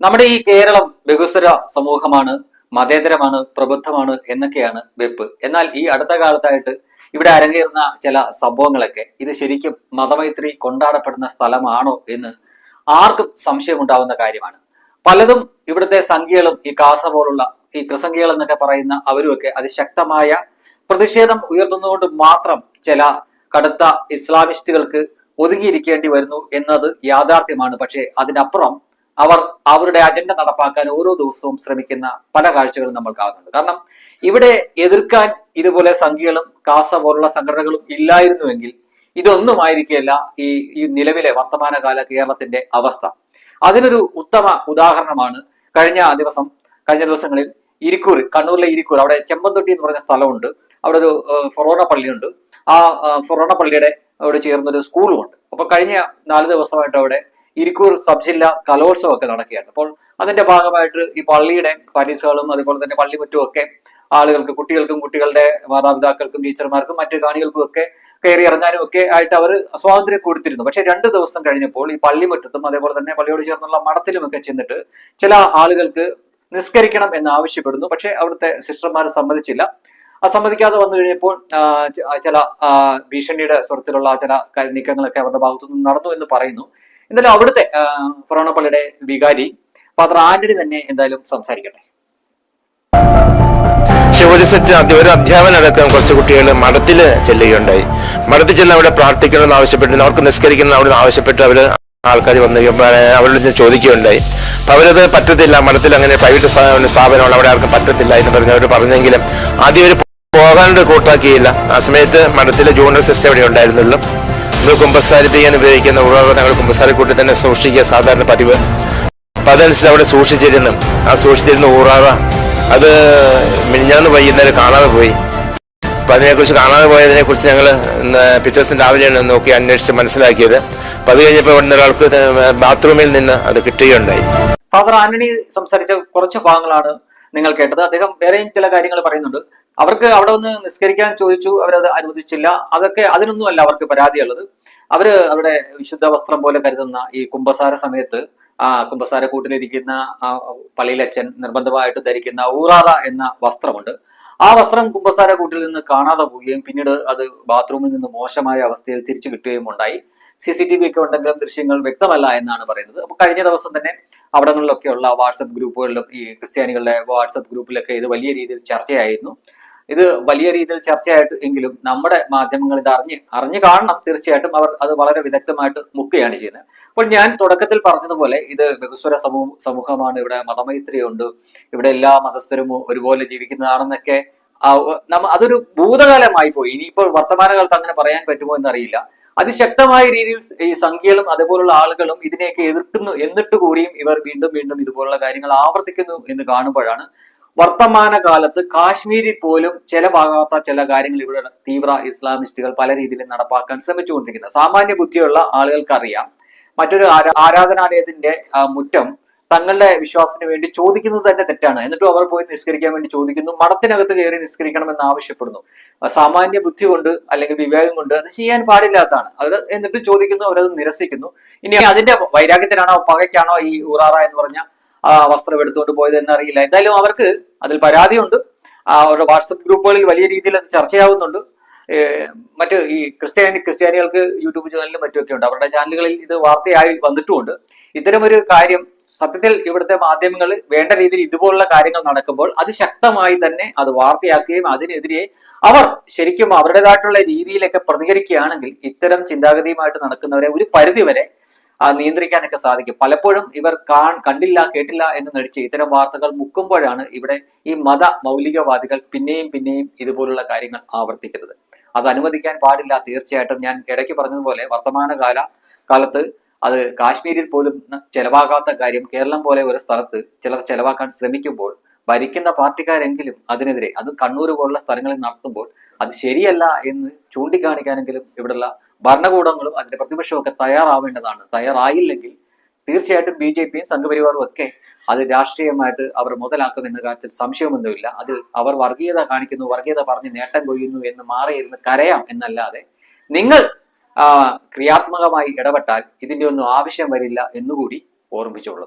നമ്മുടെ ഈ കേരളം ബഹുസ്വര സമൂഹമാണ് മതേതരമാണ് പ്രബുദ്ധമാണ് എന്നൊക്കെയാണ് വെപ്പ്. എന്നാൽ ഈ അടുത്ത കാലത്തായിട്ട് ഇവിടെ അരങ്ങേറുന്ന ചില സംഭവങ്ങളൊക്കെ ഇത് ശരിക്കും മതമൈത്രി കൊണ്ടാടപ്പെടുന്ന സ്ഥലമാണോ എന്ന് ആർക്കും സംശയമുണ്ടാവുന്ന കാര്യമാണ്. പലതും ഇവിടുത്തെ സംഖ്യകളും ഈ കാസ പോലുള്ള ഈ കൃസംഖ്യകൾ എന്നൊക്കെ പറയുന്ന അവരുമൊക്കെ അതിശക്തമായ പ്രതിഷേധം ഉയർത്തുന്നതുകൊണ്ട് മാത്രം ചില കടുത്ത ഇസ്ലാമിസ്റ്റുകൾക്ക് ഒതുങ്ങിയിരിക്കേണ്ടി വരുന്നു എന്നത് യാഥാർത്ഥ്യമാണ്. പക്ഷേ അതിനപ്പുറം അവർ അവരുടെ അജണ്ട നടപ്പാക്കാൻ ഓരോ ദിവസവും ശ്രമിക്കുന്ന പല കാഴ്ചകളും നമ്മൾ കാണുന്നുണ്ട്. കാരണം ഇവിടെ എതിർക്കാൻ ഇതുപോലെ സംഖ്യകളും കാസ പോലുള്ള സംഘടനകളും ഇല്ലായിരുന്നുവെങ്കിൽ ഇതൊന്നും ആയിരിക്കില്ല ഈ ഈ നിലവിലെ വർത്തമാനകാല കേരളത്തിന്റെ അവസ്ഥ. അതിനൊരു ഉത്തമ ഉദാഹരണമാണ് കഴിഞ്ഞ ദിവസം കഴിഞ്ഞ ദിവസങ്ങളിൽ ഇരിക്കൂർ കണ്ണൂരിലെ ഇരിക്കൂർ അവിടെ ചെമ്പന്തൊട്ടി എന്ന് പറഞ്ഞ സ്ഥലമുണ്ട്. അവിടെ ഒരു ഫൊറോണ പള്ളിയുണ്ട്. ആ ഫൊറോണ പള്ളിയുടെ അവിടെ ചേർന്നൊരു സ്കൂളുമുണ്ട്. അപ്പൊ കഴിഞ്ഞ നാല് ദിവസമായിട്ട് അവിടെ ഇരിക്കൂർ സബ് ജില്ലാ കലോത്സവം ഒക്കെ നടക്കുകയാണ്. അപ്പോൾ അതിന്റെ ഭാഗമായിട്ട് ഈ പള്ളിയുടെ പാരീസുകളും അതുപോലെ തന്നെ പള്ളിമുറ്റും ഒക്കെ ആളുകൾക്ക് കുട്ടികൾക്കും കുട്ടികളുടെ മാതാപിതാക്കൾക്കും ടീച്ചർമാർക്കും മറ്റു കാണികൾക്കും ഒക്കെ കയറി ഇറങ്ങാനും ഒക്കെ ആയിട്ട് അവർ സ്വാതന്ത്ര്യം കൊടുത്തിരുന്നു. പക്ഷെ രണ്ട് ദിവസം കഴിഞ്ഞപ്പോൾ ഈ പള്ളിമുറ്റത്തും അതേപോലെ തന്നെ പള്ളിയോട് ചേർന്നുള്ള മഠത്തിലും ഒക്കെ ചെന്നിട്ട് ചില ആളുകൾക്ക് നിസ്കരിക്കണം എന്ന് ആവശ്യപ്പെടുന്നു. പക്ഷെ അവിടുത്തെ സിസ്റ്റർമാർ സമ്മതിച്ചില്ല. സമ്മതിക്കാതെ വന്നു കഴിഞ്ഞപ്പോൾ ചില ഭീഷണിയുടെ സ്വരത്തിലുള്ള ചില നീക്കങ്ങളൊക്കെ അവരുടെ ഭാഗത്തു നിന്ന് നടന്നു എന്ന് പറയുന്നു. എന്തായാലും അവിടുത്തെ ആ, ഫൊറോണ പള്ളിയുടെ വികാരി ഫാദർ ആന്റണി തന്നെ എന്തായാലും സംസാരിക്കട്ടെ. ശിവജി സെറ്റ് അടക്കം ഒരു അധ്യാപനടക്കം കുറച്ച് കുട്ടികൾ മഠത്തിൽ ചെല്ലുകയുണ്ടായി. മഠത്തിൽ ചെന്ന് അവിടെ പ്രാർത്ഥിക്കണമെന്ന് ആവശ്യപ്പെട്ട് അവർക്ക് നിസ്കരിക്കണം അവിടെ നിന്ന് ആവശ്യപ്പെട്ട് അവർ ആൾക്കാർ വന്ന് അവരോട് ചോദിക്കുകയുണ്ടായി. അപ്പൊ അവരത് പറ്റത്തില്ല മഠത്തിൽ അങ്ങനെ പ്രൈവറ്റ് സ്ഥാ- സ്ഥാപനമാണ് അവിടെ ആർക്കും പറ്റത്തില്ല എന്ന് പറഞ്ഞ് അവർ പറഞ്ഞെങ്കിലും ആദ്യം അവർ പോകാണ്ട് കൂട്ടാക്കിയില്ല. ആ സമയത്ത് മഠത്തിലെ ജൂനിയർ സിസ്റ്റം ഇവിടെ ഉണ്ടായിരുന്നുള്ളൂ. നമ്മൾ കുമ്പസാരിപ്പിക്കാൻ ഉപയോഗിക്കുന്ന ഉപകരണങ്ങൾ കുമ്പസാരക്കൂട്ടിൽ കുമ്പസാരക്കൂട്ടി തന്നെ സൂക്ഷിക്കുക സാധാരണ പതിവ്. അപ്പൊ അതനുസരിച്ച് അവിടെ സൂക്ഷിച്ചിരുന്നു. ആ സൂക്ഷിച്ചിരുന്ന ഊറാറ അത് മിനിഞ്ഞാന്ന് വൈകുന്നേരം കാണാതെ പോയി. അപ്പം അതിനെക്കുറിച്ച് കാണാതെ പോയതിനെക്കുറിച്ച് ഞങ്ങൾ പിറ്റേ ദിവസം രാവിലെയാണ് നോക്കി അന്വേഷിച്ച് മനസ്സിലാക്കിയത്. അപ്പം അത് കഴിഞ്ഞപ്പോൾ ഇവിടുന്ന് ഒരാൾക്ക് ബാത്റൂമിൽ നിന്ന് അത് കിട്ടുകയുണ്ടായി. ഫാദർ ആന്റണി സംസാരിച്ച കുറച്ച് ഭാഗങ്ങളാണ് നിങ്ങൾ കേട്ടത്. അദ്ദേഹം വേറെയും ചില കാര്യങ്ങൾ പറയുന്നുണ്ട്. അവർക്ക് അവിടെ വന്ന് നിസ്കരിക്കാൻ ചോദിച്ചു അവരത് അനുവദിച്ചില്ല. അതൊക്കെ അതിനൊന്നുമല്ല അവർക്ക് പരാതിയുള്ളത്. അവർ അവിടെ വിശുദ്ധ വസ്ത്രം പോലെ കരുതുന്ന ഈ കുംഭസാര സമയത്ത് ആ കുംഭസാര കൂട്ടിലിരിക്കുന്ന ആ പള്ളിയിലച്ഛൻ നിർബന്ധമായിട്ട് ധരിക്കുന്ന ഊറാറ എന്ന വസ്ത്രമുണ്ട്. ആ വസ്ത്രം കുംഭസാര കൂട്ടിൽ നിന്ന് കാണാതെ പോവുകയും പിന്നീട് അത് ബാത്റൂമിൽ നിന്ന് മോശമായ അവസ്ഥയിൽ തിരിച്ചു കിട്ടുകയും ഉണ്ടായി. സി സി ടി വി ഒക്കെ ഉണ്ടെങ്കിലും ദൃശ്യങ്ങൾ വ്യക്തമല്ല എന്നാണ് പറയുന്നത്. അപ്പൊ കഴിഞ്ഞ ദിവസം തന്നെ അവിടങ്ങളിലൊക്കെയുള്ള വാട്സപ്പ് ഗ്രൂപ്പുകളിലും ഈ ക്രിസ്ത്യാനികളുടെ വാട്സപ്പ് ഗ്രൂപ്പിലൊക്കെ ഇത് വലിയ രീതിയിൽ ചർച്ചയായിരുന്നു. ഇത് വലിയ രീതിയിൽ ചർച്ചയായിട്ട് എങ്കിലും നമ്മുടെ മാധ്യമങ്ങൾ ഇത് അറിഞ്ഞ് അറിഞ്ഞു കാണണം തീർച്ചയായിട്ടും അവർ അത് വളരെ വിദഗ്ധമായിട്ട് മുക്കുകയാണ് ചെയ്യുന്നത്. അപ്പോൾ ഞാൻ തുടക്കത്തിൽ പറഞ്ഞതുപോലെ ഇത് ബഹുസ്വര സമൂഹ സമൂഹമാണ്. ഇവിടെ മതമൈത്രിയുണ്ട്. ഇവിടെ എല്ലാ മതസ്ഥരും ഒരുപോലെ ജീവിക്കുന്നതാണെന്നൊക്കെ അതൊരു ഭൂതകാലമായി പോയി. ഇനിയിപ്പോൾ വർത്തമാനകാലത്ത് അങ്ങനെ പറയാൻ പറ്റുമോ എന്നറിയില്ല. അതിശക്തമായ രീതിയിൽ ഈ സംഖ്യകളും അതുപോലുള്ള ആളുകളും ഇതിനെയൊക്കെ എതിർക്കുന്നു. എന്നിട്ട് കൂടിയും ഇവർ വീണ്ടും വീണ്ടും ഇതുപോലുള്ള കാര്യങ്ങൾ ആവർത്തിക്കുന്നു എന്ന് കാണുമ്പോഴാണ് വർത്തമാന കാലത്ത് കാശ്മീരിൽ പോലും ചിലവാകാത്ത ചില കാര്യങ്ങൾ ഇവിടെ തീവ്ര ഇസ്ലാമിസ്റ്റുകൾ പല രീതിയിലും നടപ്പാക്കാൻ ശ്രമിച്ചുകൊണ്ടിരിക്കുന്നത്. സാമാന്യ ബുദ്ധിയുള്ള ആളുകൾക്കറിയാം. മറ്റൊരു ആരാധനാലയത്തിന്റെ മുറ്റം തങ്ങളുടെ വിശ്വാസത്തിന് വേണ്ടി ചോദിക്കുന്നത് തന്നെ തെറ്റാണ്. എന്നിട്ടും അവർ പോയി നിസ്കരിക്കാൻ വേണ്ടി ചോദിക്കുന്നു. മഠത്തിനകത്ത് കയറി നിസ്കരിക്കണം എന്ന് ആവശ്യപ്പെടുന്നു സാമാന്യ ബുദ്ധി കൊണ്ട് അല്ലെങ്കിൽ വിവേകം കൊണ്ട് അത് ചെയ്യാൻ പാടില്ലാത്തതാണ്. അവർ എന്നിട്ട് ചോദിക്കുന്നു അവരത് നിരസിക്കുന്നു. ഇനി അതിന്റെ വൈരാഗ്യത്തിനാണോ പകയ്ക്കാണോ ഈ ഉറാറ എന്ന് പറഞ്ഞ ആ വസ്ത്രം എടുത്തുകൊണ്ട് പോയത് എന്നറിയില്ല എന്തായാലും അവർക്ക് അതിൽ പരാതിയുണ്ട്. അവരുടെ വാട്സപ്പ് ഗ്രൂപ്പുകളിൽ വലിയ രീതിയിൽ അത് ചർച്ചയാവുന്നുണ്ട്. മറ്റ് ഈ ക്രിസ്ത്യാനി ക്രിസ്ത്യാനികൾക്ക് യൂട്യൂബ് ചാനലിലും മറ്റുമൊക്കെ ഉണ്ട്. അവരുടെ ചാനലുകളിൽ ഇത് വാർത്തയായി വന്നിട്ടുമുണ്ട്. ഇത്തരമൊരു കാര്യം സത്യത്തിൽ ഇവിടുത്തെ മാധ്യമങ്ങൾ വേണ്ട രീതിയിൽ ഇതുപോലുള്ള കാര്യങ്ങൾ നടക്കുമ്പോൾ അത് ശക്തമായി തന്നെ അത് വാർത്തയാക്കുകയും അതിനെതിരെ അവർ ശരിക്കും അവരുടേതായിട്ടുള്ള രീതിയിലൊക്കെ പ്രതികരിക്കുകയാണെങ്കിൽ ഇത്തരം ചിന്താഗതിയുമായിട്ട് നടക്കുന്നവരെ ഒരു പരിധിവരെ നിയന്ത്രിക്കാനൊക്കെ സാധിക്കും. പലപ്പോഴും ഇവർ കാൺ കണ്ടില്ല കേട്ടില്ല എന്ന് നടിച്ച് ഇത്തരം വാർത്തകൾ മുക്കുമ്പോഴാണ് ഇവിടെ ഈ മത മൗലികവാദികൾ പിന്നെയും പിന്നെയും ഇതുപോലുള്ള കാര്യങ്ങൾ ആവർത്തിക്കുന്നത്. അത് അനുവദിക്കാൻ പാടില്ല. തീർച്ചയായിട്ടും ഞാൻ ഇടയ്ക്ക് പറഞ്ഞതുപോലെ വർത്തമാനകാല കാലത്ത് അത് കാശ്മീരിൽ പോലും ചെലവാകാത്ത കാര്യം കേരളം പോലെ ഒരു സ്ഥലത്ത് ചിലർ ചെലവാക്കാൻ ശ്രമിക്കുമ്പോൾ ഭരിക്കുന്ന പാർട്ടിക്കാരെങ്കിലും അതിനെതിരെ അത് കണ്ണൂർ പോലുള്ള സ്ഥലങ്ങളിൽ നടത്തുമ്പോൾ അത് ശരിയല്ല എന്ന് ചൂണ്ടിക്കാണിക്കാനെങ്കിലും ഇവിടെയുള്ള ഭരണകൂടങ്ങളും അതിന്റെ പ്രതിപക്ഷവും ഒക്കെ തയ്യാറാവേണ്ടതാണ്. തയ്യാറായില്ലെങ്കിൽ തീർച്ചയായിട്ടും ബി ജെ പിയും സംഘപരിവാറും ഒക്കെ അത് രാഷ്ട്രീയമായിട്ട് അവർ മുതലാക്കും എന്ന കാര്യത്തിൽ സംശയമൊന്നുമില്ല. അത് അവർ വർഗീയത കാണിക്കുന്നു വർഗീയത പറഞ്ഞ് നേട്ടം കൊയ്യുന്നു എന്ന് മാറിയിരുന്ന് കരയാം എന്നല്ലാതെ നിങ്ങൾ ക്രിയാത്മകമായി ഇടപെട്ടാൽ ഇതിന്റെ ഒന്നും ആവശ്യം വരില്ല എന്നുകൂടി ഓർമ്മിച്ചോളൂ.